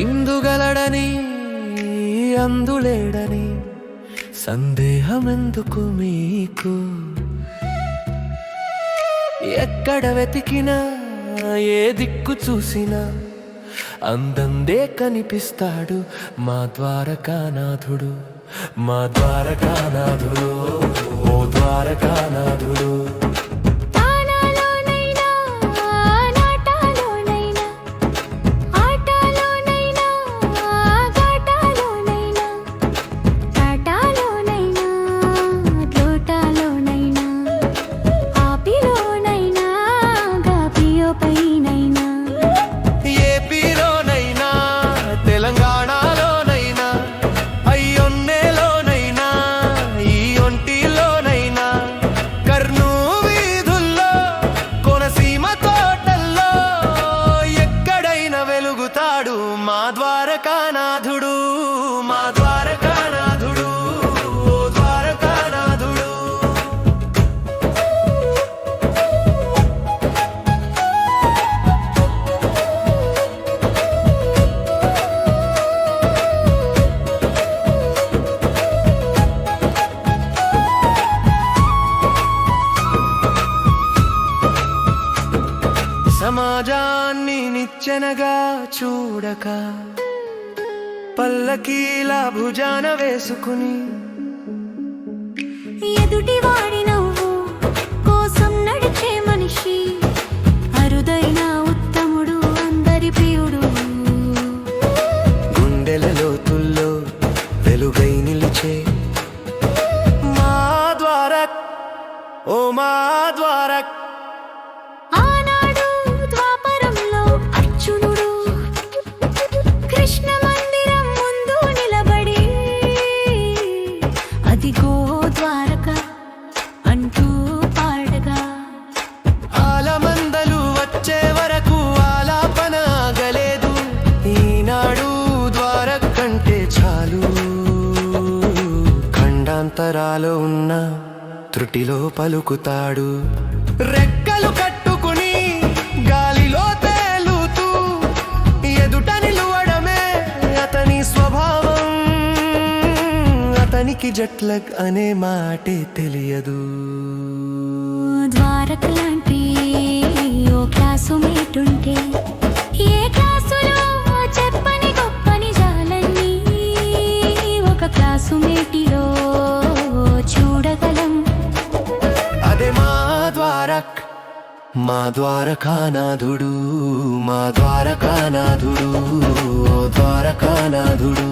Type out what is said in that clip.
ఇందుగలడని అందులేడని సందేహమెందుకు మీకు? ఎక్కడ వెతికినా ఏ దిక్కు చూసినా అందందే కనిపిస్తాడు మా ద్వారకానాథుడు. మా ద్వారకానాథుడు ఓ ద్వారకానాథుడు. మా ద్వారకానాథుడు. సమాజాన్ని నిచ్చెనగా చూడక పల్లకీలా భుజాన వేసుకుని. ఎదుటి వాడి నవ్వు కోసం నడిచే మనిషి అరుదైన ఉత్తముడు అందరి ప్రియుడు. గుండెల లోతుల్లో వెలుగై నిలిచే. మా ద్వారా ఓ మా ద్వారా అదిగో ద్వారక అంటూ పాడగా. ఆలమందలు వచ్చే వరకు ఆలాపన ఆగలేదు ఈనాడు ద్వార కంటే చాలు. ఖండాంతరాలో ఉన్న త్రుటిలో పలుకుతాడు. రెక్కలు కట్టుకుని అతనికి జట్లక్ అనే మాటే తెలియదు. ద్వారక లాంటి ఓ క్లాసు మీటుంటే ఏ క్లాసులో చెప్పని గొప్ప నిజాలన్నీ ఒక క్లాసు మేటిలో చూడగలం. అదే మా ద్వారక్ మా ద్వారకానాథుడు మా ద్వారకానాథుడు ఓ ద్వారకానాథుడు.